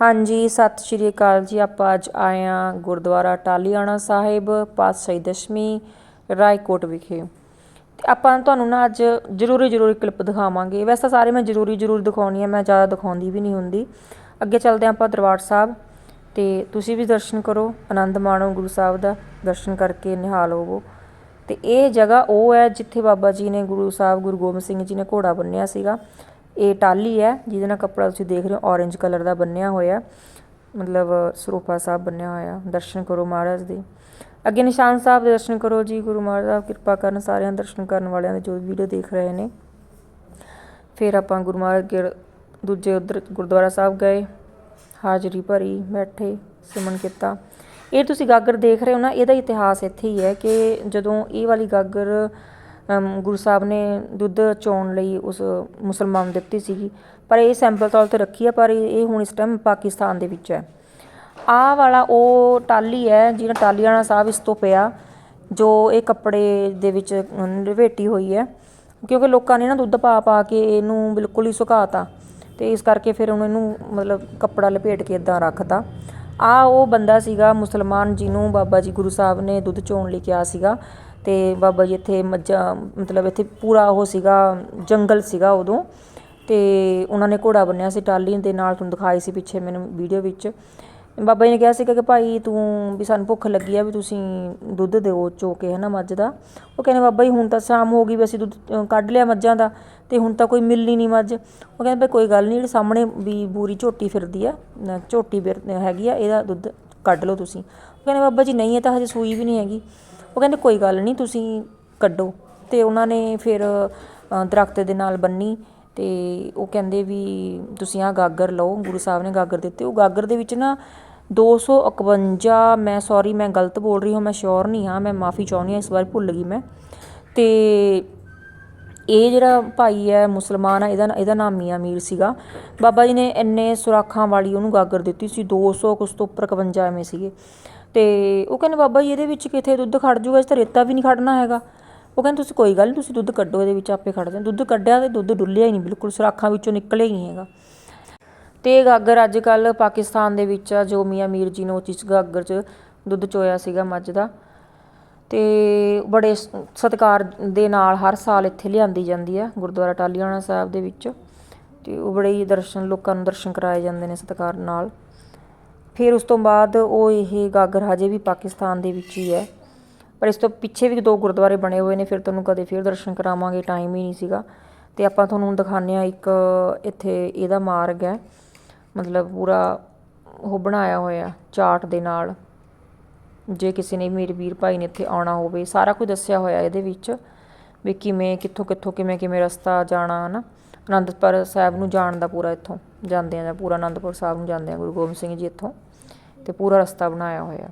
ਹਾਂਜੀ, ਸਤਿ ਸ਼੍ਰੀ ਅਕਾਲ ਜੀ। ਆਪਾਂ ਅੱਜ ਆਏ ਹਾਂ ਗੁਰਦੁਆਰਾ ਟਾਲੀਆਣਾ ਸਾਹਿਬ, ਪਾਤਸ਼ਾਹੀ ਦਸ਼ਮੀ, ਰਾਏਕੋਟ ਵਿਖੇ। ਤੇ ਆਪਾਂ ਤੁਹਾਨੂੰ ਨਾ ਅੱਜ ਜ਼ਰੂਰੀ ਜ਼ਰੂਰੀ ਕਲਿੱਪ ਦਿਖਾਵਾਂਗੇ। ਵੈਸੇ ਤਾਂ ਸਾਰੇ ਮੈਂ ਜ਼ਰੂਰੀ ਜ਼ਰੂਰ ਦਿਖਾਉਣੀ ਆ ਮੈਂ ਜ਼ਿਆਦਾ ਦਿਖਾਉਂਦੀ ਵੀ ਨਹੀਂ ਹੁੰਦੀ। ਅੱਗੇ ਚੱਲਦੇ ਹਾਂ ਆਪਾਂ ਦਰਬਾਰ ਸਾਹਿਬ। ਤੇ ਤੁਸੀਂ ਵੀ ਦਰਸ਼ਨ ਕਰੋ, ਆਨੰਦ ਮਾਣੋ ਗੁਰੂ ਸਾਹਿਬ ਦਾ, ਦਰਸ਼ਨ ਕਰਕੇ ਨਿਹਾਲ ਹੋਵੋ। ਤੇ ਇਹ ਜਗ੍ਹਾ ਉਹ ਹੈ ਜਿੱਥੇ ਬਾਬਾ ਜੀ ਨੇ ਗੁਰੂ ਸਾਹਿਬ, ਗੁਰੂ ਗੋਬਿੰਦ ਸਿੰਘ ਜੀ ਨੇ ਘੋੜਾ ਬੰਨਿਆ ਸੀਗਾ। ਇਹ ਟਾਲੀ ਹੈ, ਜਿਹਦੇ ਨਾਲ ਕੱਪੜਾ ਤੁਸੀਂ ਦੇਖ ਰਹੇ ਹੋ ਔਰੇਂਜ ਕਲਰ ਦਾ ਬੰਨਿਆ ਹੋਇਆ ਮਤਲਬ ਸਰੂਪਾ ਸਾਹਿਬ ਬੰਨਿਆ ਹੋਇਆ ਦਰਸ਼ਨ ਕਰੋ ਮਹਾਰਾਜ ਦੇ। ਅੱਗੇ ਨਿਸ਼ਾਨ ਸਾਹਿਬ ਦੇ ਦਰਸ਼ਨ ਕਰੋ ਜੀ। ਗੁਰੂ ਮਹਾਰਾਜ ਸਾਹਿਬ ਕਿਰਪਾ ਕਰਨ ਸਾਰਿਆਂ ਦਰਸ਼ਨ ਕਰਨ ਵਾਲਿਆਂ ਦੇ ਜੋ ਵੀਡੀਓ ਦੇਖ ਰਹੇ ਨੇ। ਫਿਰ ਆਪਾਂ ਗੁਰੂ ਮਹਾਰਾਜ ਅੱਗੇ ਦੂਜੇ ਉਧਰ ਗੁਰਦੁਆਰਾ ਸਾਹਿਬ ਗਏ। ਹਾਜ਼ਰੀ ਭਰੀ, ਬੈਠੇ, ਸਿਮਰਨ ਕੀਤਾ। ਇਹ ਤੁਸੀਂ ਗਾਗਰ ਦੇਖ ਰਹੇ ਹੋ ਨਾ, ਇਹਦਾ ਇਤਿਹਾਸ ਇੱਥੇ ਹੀ ਹੈ ਕਿ ਜਦੋਂ ਇਹ ਵਾਲੀ ਗਾਗਰ ਗੁਰੂ ਸਾਹਿਬ ਨੇ ਦੁੱਧ ਚੋਣ ਲਈ ਉਸ ਮੁਸਲਮਾਨ ਨੂੰ ਦਿੱਤੀ ਸੀਗੀ। ਪਰ ਇਹ ਸੈਂਪਲ ਤੌਰ ਤੇ ਰੱਖੀ ਹੈ ਪਰ ਇਹ ਹੁਣ ਇਸ ਟਾਈਮ ਪਾਕਿਸਤਾਨ ਦੇ ਵਿੱਚ ਹੈ। ਆਹ ਵਾਲਾ ਉਹ ਟਾਲੀ ਹੈ ਜਿਹੜਾ ਟਾਲੀਆਣਾ ਸਾਹਿਬ ਇਸ ਤੋਂ ਪਿਆ ਜੋ ਇਹ ਕੱਪੜੇ ਦੇ ਵਿੱਚ ਅਮ, ਹੋਈ ਹੈ। ਕਿਉਂਕਿ ਲੋਕਾਂ ਨੇ ਨਾ ਦੁੱਧ ਪਾ ਪਾ ਕੇ ਇਹਨੂੰ ਬਿਲਕੁਲ ਹੀ ਸੁਕਾਤਾ ਤੇ ਇਸ ਕਰਕੇ ਫਿਰ ਹੁਣ ਇਹਨੂੰ ਮਤਲਬ ਕੱਪੜਾ ਲਪੇਟ ਕੇ ਇਦਾਂ ਰੱਖਤਾ। ਆ ਉਹ ਬੰਦਾ ਸੀਗਾ ਮੁਸਲਮਾਨ ਜਿਹਨੂੰ ਬਾਬਾ ਜੀ ਗੁਰੂ ਸਾਹਿਬ ਨੇ ਦੁੱਧ ਚੋਣ ਲਈ ਕਿਹਾ ਸੀਗਾ। ਅਤੇ ਬਾਬਾ ਜੀ ਇੱਥੇ ਮੱਝਾਂ, ਮਤਲਬ ਇੱਥੇ ਪੂਰਾ ਉਹ ਸੀਗਾ, ਜੰਗਲ ਸੀਗਾ ਉਦੋਂ। ਅਤੇ ਉਹਨਾਂ ਨੇ ਘੋੜਾ ਬੰਨਿਆ ਸੀ ਟਾਲੀ ਦੇ ਨਾਲ, ਤੁਹਾਨੂੰ ਦਿਖਾਈ ਸੀ ਪਿੱਛੇ ਮੈਨੂੰ ਵੀਡੀਓ ਵਿੱਚ। ਬਾਬਾ ਜੀ ਨੇ ਕਿਹਾ ਸੀਗਾ ਕਿ ਭਾਈ ਤੂੰ ਵੀ ਸਾਨੂੰ ਭੁੱਖ ਲੱਗੀ ਆ ਵੀ ਤੁਸੀਂ ਦੁੱਧ ਦਿਓ ਚੋ ਕੇ ਹੈ ਨਾ ਮੱਝ ਦਾ। ਉਹ ਕਹਿੰਦੇ ਬਾਬਾ ਜੀ ਹੁਣ ਤਾਂ ਸ਼ਾਮ ਹੋ ਗਈ ਵੀ ਅਸੀਂ ਦੁੱਧ ਕੱਢ ਲਿਆ ਮੱਝਾਂ ਦਾ ਤੇ ਹੁਣ ਤਾਂ ਕੋਈ ਮਿਲਣੀ ਨਹੀਂ ਮੱਝ। ਉਹ ਕਹਿੰਦੇ ਭਾਈ ਕੋਈ ਗੱਲ ਨਹੀਂ, ਜਿਹੜੀ ਸਾਹਮਣੇ ਵੀ ਬੂਰੀ ਝੋਟੀ ਫਿਰਦੀ ਆ ਝੋਟੀ ਬਿਰ- ਹੈਗੀ ਆ, ਇਹਦਾ ਦੁੱਧ ਕੱਢ ਲਓ ਤੁਸੀਂ। ਉਹ ਕਹਿੰਦੇ ਬਾਬਾ ਜੀ ਨਹੀਂ, ਇਹ ਤਾਂ ਹਜੇ ਸੂਈ ਵੀ ਨਹੀਂ ਹੈਗੀ। ਉਹ ਕਹਿੰਦੇ ਕੋਈ ਗੱਲ ਨਹੀਂ ਤੁਸੀਂ ਕੱਢੋ। ਅਤੇ ਉਹਨਾਂ ਨੇ ਫਿਰ ਅ, ਦਰਖਤ ਦੇ ਨਾਲ ਬੰਨੀ ਅਤੇ ਉਹ ਕਹਿੰਦੇ ਵੀ ਤੁਸੀਂ ਆਹ ਗਾਗਰ ਲਓ ਗੁਰੂ ਸਾਹਿਬ ਨੇ ਗਾਗਰ ਦਿੱਤੇ। ਉਹ ਗਾਗਰ ਦੇ ਵਿੱਚ ਨਾ 251 ਮੈਂ ਸੋਰੀ ਮੈਂ ਗਲਤ ਬੋਲ ਰਹੀ ਹਾਂ ਮੈਂ ਸ਼ੋਰ ਨਹੀਂ ਹਾਂ ਮੈਂ ਮਾਫੀ ਚਾਹੁੰਦੀ ਹਾਂ ਇਸ ਵਾਰ ਭੁੱਲ ਗਈ ਮੈਂ। ਅਤੇ ਇਹ ਜਿਹੜਾ ਭਾਈ ਹੈ ਮੁਸਲਮਾਨ ਹੈ ਇਹਦਾ ਇਹਦਾ ਨਾਮ ਮੀਆਂ ਮੀਰ ਸੀਗਾ। ਬਾਬਾ ਜੀ ਨੇ ਇੰਨੇ ਸੁਰਾਖਾਂ ਵਾਲੀ ਉਹਨੂੰ ਗਾਗਰ ਦਿੱਤੀ ਸੀ 200 ਕੁਛ ਤੋਂ ਉੱਪਰ 51 ਐਵੇਂ ਸੀਗੇ। ਤੇ ਉਹ ਕਹਿੰਦੇ ਬਾਬਾ ਜੀ, ਇਹਦੇ ਵਿੱਚ ਕਿਥੇ ਦੁੱਧ ਖੜ ਜੂਗਾ ਇਸ ਤਾਂ ਰੇਤਾ ਵੀ ਨਹੀਂ ਖੜਨਾ ਹੈਗਾ। ਉਹ ਕਹਿੰਦੇ, ਤੁਸੀਂ ਕੋਈ ਗੱਲ ਨਹੀਂ ਤੁਸੀਂ ਦੁੱਧ ਕੱਢੋ, ਇਹਦੇ ਵਿੱਚ ਆਪੇ ਖੜ ਜਾਣਾ। ਦੁੱਧ ਕੱਢਿਆ ਤੇ ਦੁੱਧ ਡੁੱਲਿਆ ਹੀ ਨਹੀਂ, ਬਿਲਕੁਲ ਸੁਰਾਖਾਂ ਵਿੱਚੋਂ ਨਿਕਲਿਆ ਹੀ ਨਹੀਂ ਹੈਗਾ। ਤੇ ਇਹ ਗਾਗਰ ਅੱਜ ਕੱਲ ਪਾਕਿਸਤਾਨ ਦੇ ਵਿੱਚ ਆ, ਜੋ ਮੀਆਂ ਮੀਰ ਜੀ ਨੇ ਉਹ ਚੀਜ਼ ਗਾਗਰ 'ਚ ਦੁੱਧ ਚੋਇਆ ਸੀਗਾ ਮੱਝ ਦਾ। ਤੇ ਬੜੇ ਸ- ਸਤਿਕਾਰ ਦੇ ਨਾਲ ਹਰ ਸਾਲ ਇੱਥੇ ਲਿਆਂਦੀ ਜਾਂਦੀ ਆ, ਗੁਰਦੁਆਰਾ ਟਾਲੀਆਣਾ ਸਾਹਿਬ ਦੇ ਵਿੱਚ। ਤੇ ਉਹ ਬੜੇ ਹੀ ਦਰਸ਼ਨ, ਲੋਕਾਂ ਨੂੰ ਦਰਸ਼ਨ ਕਰਾਏ ਜਾਂਦੇ ਨੇ ਸਤਿਕਾਰ ਨਾਲ। ਫਿਰ ਉਸ ਤੋਂ ਬਾਅਦ ਉਹ ਇਹ ਗਾਗਰ ਹਜੇ ਵੀ ਪਾਕਿਸਤਾਨ ਦੇ ਵਿੱਚ ਹੀ ਹੈ। ਪਰ ਇਸ ਤੋਂ ਪਿੱਛੇ ਵੀ ਦੋ ਗੁਰਦੁਆਰੇ ਬਣੇ ਹੋਏ ਨੇ, ਫਿਰ ਤੁਹਾਨੂੰ ਕਦੇ ਫਿਰ ਦਰਸ਼ਨ ਕਰਾਵਾਂਗੇ ਟਾਈਮ ਹੀ ਨਹੀਂ ਸੀਗਾ। ਤੇ ਆਪਾਂ ਤੁਹਾਨੂੰ ਦਿਖਾਉਂਦੇ ਆ ਇੱਕ ਇੱਥੇ ਇਹਦਾ ਮਾਰਗ ਹੈ। ਮਤਲਬ ਪੂਰਾ ਉਹ ਬਣਾਇਆ ਹੋਇਆ ਚਾਰਟ ਦੇ ਨਾਲ। ਜੇ ਕਿਸੇ ਨੇ ਮੇਰੇ ਵੀਰ ਭਾਈ ਨੇ ਇੱਥੇ ਆਉਣਾ ਹੋਵੇ, ਸਾਰਾ ਕੁਝ ਦੱਸਿਆ ਹੋਇਆ ਇਹਦੇ ਵਿੱਚ ਵੀ ਕਿਵੇਂ, ਕਿੱਥੋਂ ਕਿੱਥੋਂ, ਕਿਵੇਂ ਕਿਵੇਂ ਰਸਤਾ ਜਾਣਾ, ਹਨਾ? ਅਨੰਦਪੁਰ ਸਾਹਿਬ ਨੂੰ ਜਾਣ ਦਾ ਪੂਰਾ ਇੱਥੋਂ ਜਾਂਦੇ ਆ ਜਾਂ ਪੂਰਾ ਅਨੰਦਪੁਰ ਸਾਹਿਬ ਨੂੰ ਜਾਂਦੇ ਆ, ਗੁਰੂ ਗੋਬਿੰਦ ਸਿੰਘ ਜੀ ਇੱਥੋਂ। ਤੇ ਪੂਰਾ ਰਸਤਾ ਬਣਾਇਆ ਹੋਇਆ।